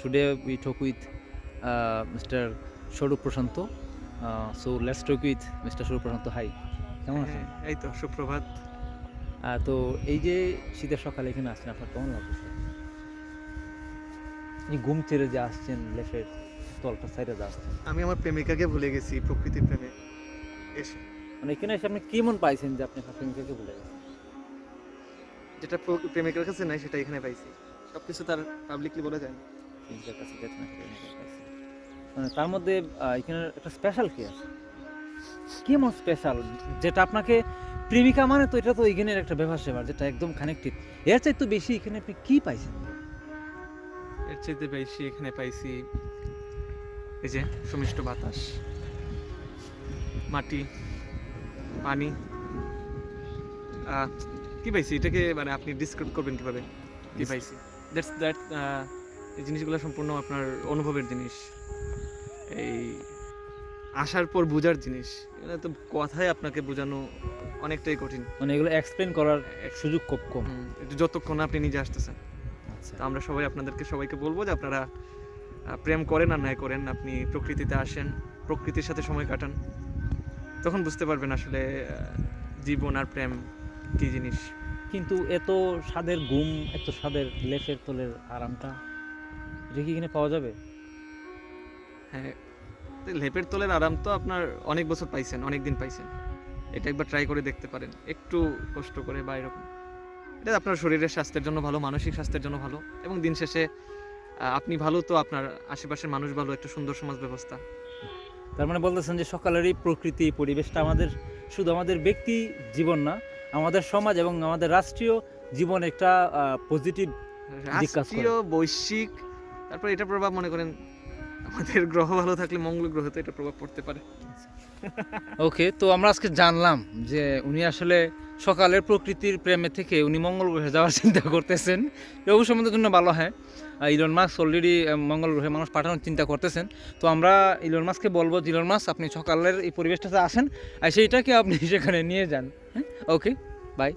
today we talk with uh, Mr. Swarup Prashanto. Uh, so let's talk with Mr. Prashanto. Hi. কেমন আছেন হ্যাঁ, এই তো সুপ্রভাত তো এই যে শীতের সকালে এখানে আসছেন আপনার কেমন লাগছে এই ঘুম ছেড়ে যে আসছেন লেফের তলটা সাইডে যে আসছেন আমি আমার প্রেমিকাকে ভুলে গেছি প্রকৃতির প্রেমে এসে মানে এখানে এসে আপনি কেমন পাইছেন যে আপনি আপনার প্রেমিকাকে ভুলে গেছেন যেটা প্র- প্রেমিকার কাছে নাই সেটা এখানে পাইছি সব কিছু তার পাবলিকলি বলা যায় না প্রেমিকার কাছে যেতে না সেটা এখানে পাইছেন। মানে তার মধ্যে এখানে একটা স্পেশাল কি আছে। কেমন স্পেশাল যেটা আপনাকে প্রেমিকা মানে তো এটা তো এখানের একটা ব্যবহার সেবার যেটা একদম কানেক্টেড এর চাইতে বেশি এখানে আপনি কি পাইছেন? এর চাইতে বেশি এখানে পাইছি এই যে সুমিষ্ট বাতাস মাটি পানি। কি পাইছি? এটাকে মানে আপনি ডিসক্রাইব করবেন কীভাবে? কি পাইছি? দ্যাটস দ্যাট এই জিনিসগুলো সম্পূর্ণ আপনার অনুভবের জিনিস। এই আসার পর বোঝার জিনিস। এগুলো তো কথায় আপনাকে বোঝানো অনেকটাই কঠিন। মানে এগুলো এক্সপ্লেন করার এক সুযোগ খুব কম। যতক্ষণ না আপনি নিজে আসতেছেন। আচ্ছা। তো আমরা সবাই আপনাদেরকে সবাইকে বলব যে আপনারা প্রেম করেন আর নাই করেন। আপনি প্রকৃতিতে আসেন প্রকৃতির সাথে সময় কাটান। তখন বুঝতে পারবেন আসলে জীবন আর প্রেম কি জিনিস। কিন্তু এত স্বাদের ঘুম এত স্বাদের লেফের তোলের আরামটা এটা কি এখানে পাওয়া যাবে? হ্যাঁ লেপের তলের আরাম তো আপনার অনেক বছর পাইছেন অনেক দিন পাইছেন। এটা একবার ট্রাই করে দেখতে পারেন একটু কষ্ট করে বা এরকম। এটা আপনার শরীরের স্বাস্থ্যের জন্য ভালো মানসিক স্বাস্থ্যের জন্য ভালো এবং দিন শেষে আপনি ভালো তো আপনার আশেপাশের মানুষ ভালো একটা সুন্দর সমাজ ব্যবস্থা। তার মানে বলতেছেন যে সকালের এই প্রকৃতি পরিবেশটা আমাদের শুধু আমাদের ব্যক্তি জীবন না আমাদের সমাজ এবং আমাদের রাষ্ট্রীয় জীবন একটা পজিটিভ। রাষ্ট্রীয় বৈশ্বিক তারপর এটা প্রভাব মনে করেন আমাদের গ্রহ ভালো থাকলে মঙ্গল গ্রহতে এটা প্রভাব পড়তে পারে। ওকে, তো আমরা আজকে জানলাম যে উনি আসলে সকালের প্রকৃতির প্রেমে থেকে উনি মঙ্গল গ্রহে যাওয়ার চিন্তা করতেছেন। অবশ্যই আমাদের জন্য ভালো, হয়। ইলন মাস্ক অলরেডি মঙ্গল গ্রহে মানুষ পাঠানোর চিন্তা করতেছেন। তো আমরা ইলন মাস্ককে বলব ইলন মাস্ক আপনি সকালের এই পরিবেশটাতে আসেন, আর সেইটাকে আপনি সেখানে নিয়ে যান হ্যাঁ। Okay bye